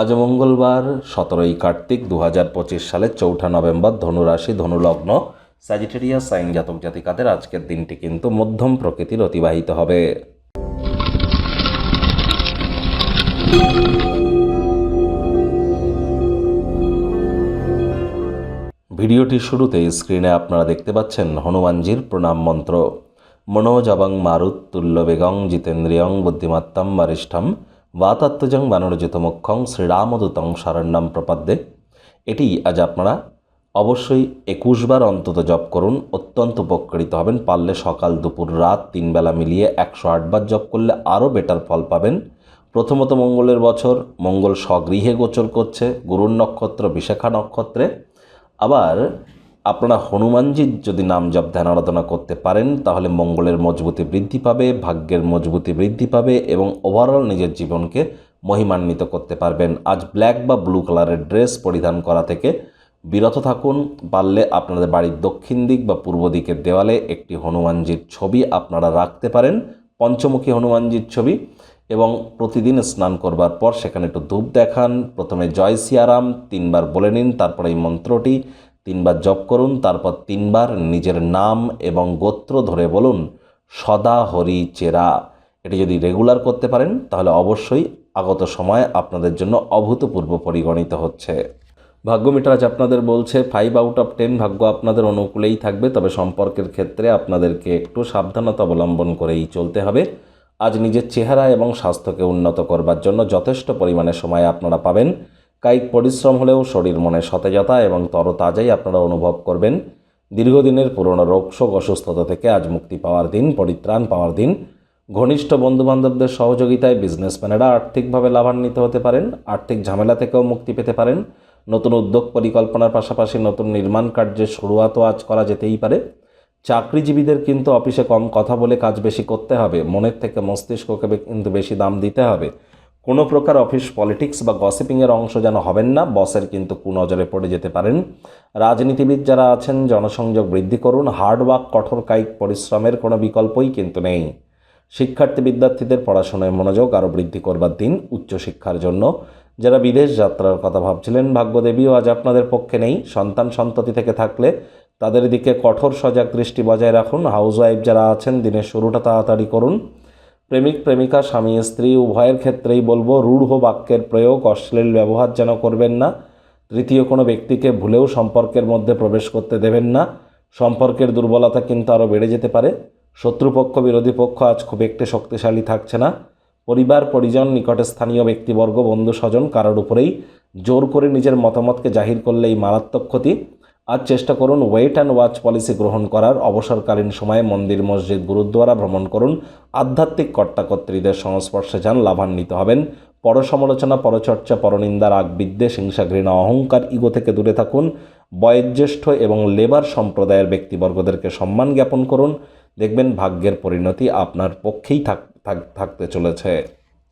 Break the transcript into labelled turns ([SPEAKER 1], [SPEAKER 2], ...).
[SPEAKER 1] আজ মঙ্গলবার, সতেরোই কার্তিক দু হাজার পঁচিশ সালের চৌঠা নভেম্বর, ধনুরাশি, ধনুলগ্ন স্যাজিটেরিয়া সাইন জাতক জাতিকাদের আজকের দিনটি কিন্তু মধ্যম প্রকৃতির অতিবাহিত হবে। ভিডিওটির শুরুতেই স্ক্রিনে আপনারা দেখতে পাচ্ছেন হনুমানজির প্রণাম মন্ত্র। মনোজ মনোজবং মারুত তুল্য বেগং জিতেন্দ্রিয়ং বুদ্ধিমত্তম বরিষ্ঠম বাতাত্মজং বানরজিতমুখং শ্রীরামদূতং শরণ্যম প্রপদ্যে এটি আজ আপনারা অবশ্যই একুশবার অন্তত জপ করুন অত্যন্ত উপকৃত হবেন পারলে সকাল দুপুর রাত তিন বেলা মিলিয়ে একশো আটবার জপ করলে আরও বেটার ফল পাবেন প্রথমত মঙ্গলের বছর মঙ্গল স্বগৃহে গোচর করছে গুরুর নক্ষত্র বিশাখা নক্ষত্রে আবার আপনারা হনুমানজির যদি নাম জপ ধ্যান আরাধনা করতে পারেন, তাহলে মঙ্গলের মজবুতি বৃদ্ধি পাবে, ভাগ্যের মজবুতি বৃদ্ধি পাবে এবং ওভারঅল নিজের জীবনকে মহিমান্বিত করতে পারবেন। আজ ব্ল্যাক বা ব্লু কালারের ড্রেস পরিধান করা থেকে বিরত থাকুন। পারলে আপনাদের বাড়ির দক্ষিণ দিক বা পূর্ব দিকের দেওয়ালে একটি হনুমানজির ছবি আপনারা রাখতে পারেন, পঞ্চমুখী হনুমানজির ছবি এবং প্রতিদিন স্নান করবার পর সেখানে একটু ধূপ দেখান। প্রথমে জয় সিয়ারাম, তিনবার বলে নিন, তারপর এই মন্ত্রটি তিনবার জপ করুন, তারপর তিনবার নিজের নাম এবং গোত্র ধরে বলুন, সদা হরি চেরা। এটি যদি রেগুলার করতে পারেন, তাহলে অবশ্যই আগত সময় আপনাদের জন্য অভূতপূর্ব পরিগণিত হচ্ছে। ভাগ্য মিটার আজ আপনাদের বলছে ফাইভ আউট অফ টেন ভাগ্য আপনাদের অনুকূলেই থাকবে, তবে সম্পর্কের ক্ষেত্রে আপনাদেরকে একটু সাবধানতা অবলম্বন করেই চলতে হবে। আজ নিজের চেহারা এবং স্বাস্থ্যকে উন্নত করবার জন্য যথেষ্ট পরিমাণে সময় আপনারা পাবেন। কায়িক পরিশ্রম হলেও শরীর মনে সতেজতা এবং তরতাজাই আপনারা অনুভব করবেন। দীর্ঘদিনের পুরনো রোগশোক অসুস্থতা থেকে আজ মুক্তি পাওয়ার দিন, পরিত্রাণ পাওয়ার দিন। ঘনিষ্ঠ বন্ধুবান্ধবদের সহযোগিতায় বিজনেসম্যানেরা আর্থিকভাবে লাভান্বিত হতে পারেন, আর্থিক ঝামেলা থেকেও মুক্তি পেতে পারেন। নতুন উদ্যোগ পরিকল্পনার পাশাপাশি নতুন নির্মাণ কার্যের শুরুয়াতও আজ করা যেতেই পারে। চাকরিজীবীদের কিন্তু অফিসে কম কথা বলে কাজ বেশি করতে হবে, মনের থেকে মস্তিষ্ককে কিন্তু বেশি দাম দিতে হবে। কোনো প্রকার অফিস পলিটিক্স বা গসিপিংয়ের অংশ যেন হবেন না, বসের কিন্তু কুনজরে পড়ে যেতে পারেন। রাজনীতিবিদ যারা আছেন, জনসংযোগ বৃদ্ধি করুন হার্ডওয়ার্ক কঠোর কায়িক পরিশ্রমের কোনো বিকল্পই কিন্তু নেই। শিক্ষার্থী বিদ্যার্থীদের পড়াশোনায় মনোযোগ আরও বৃদ্ধি করবার দিন উচ্চশিক্ষার জন্য। যারা বিদেশ যাত্রার কথা ভাবছিলেন, ভাগ্যদেবীও আজ আপনাদের পক্ষে নেই। সন্তান সন্ততি থেকে থাকলে তাদের দিকে কঠোর সজাগ দৃষ্টি বজায় রাখুন। হাউসওয়াইফ যারা আছেন, দিনের শুরুটা তাড়াতাড়ি করুন। প্রেমিক, প্রেমিকা, স্বামী, স্ত্রী, উভয়ের ক্ষেত্রেই বলব, রূঢ় বাক্যের প্রয়োগ অশ্লীল ব্যবহার যেন করবেন না। তৃতীয়, কোনো ব্যক্তিকে ভুলেও সম্পর্কের মধ্যে প্রবেশ করতে দেবেন না। সম্পর্কের দুর্বলতা কিন্তু আরও বেড়ে যেতে পারে। শত্রুপক্ষ, বিরোধী পক্ষ আজ খুব একটি শক্তিশালী থাকছে না। পরিবার, পরিজন, নিকটে স্থানীয় ব্যক্তিবর্গ বন্ধু স্বজন কারোর উপরেই জোর করে নিজের মতামতকে জাহির করলেই মারাত্মক ক্ষতি। আজ চেষ্টা করুন ওয়েট অ্যান্ড ওয়াচ পলিসি গ্রহণ করার। অবসরকালীন সময়ে মন্দির, মসজিদ, গুরুদ্বারা ভ্রমণ করুন। আধ্যাত্মিক কর্তাকর্ত্রীদের সংস্পর্শে যান, লাভান্বিত হবেন। পরসমালোচনা, পরচর্চা, পরনিন্দা রাগ বিদ্বেষ হিংসা, ঘৃণা, অহংকার, ইগো থেকে দূরে থাকুন। বয়োজ্যেষ্ঠ এবং লেবার সম্প্রদায়ের ব্যক্তিবর্গদেরকে সম্মান জ্ঞাপন করুন। দেখবেন ভাগ্যের পরিণতি আপনার পক্ষেই থাক, থাক- থাকতে চলেছে।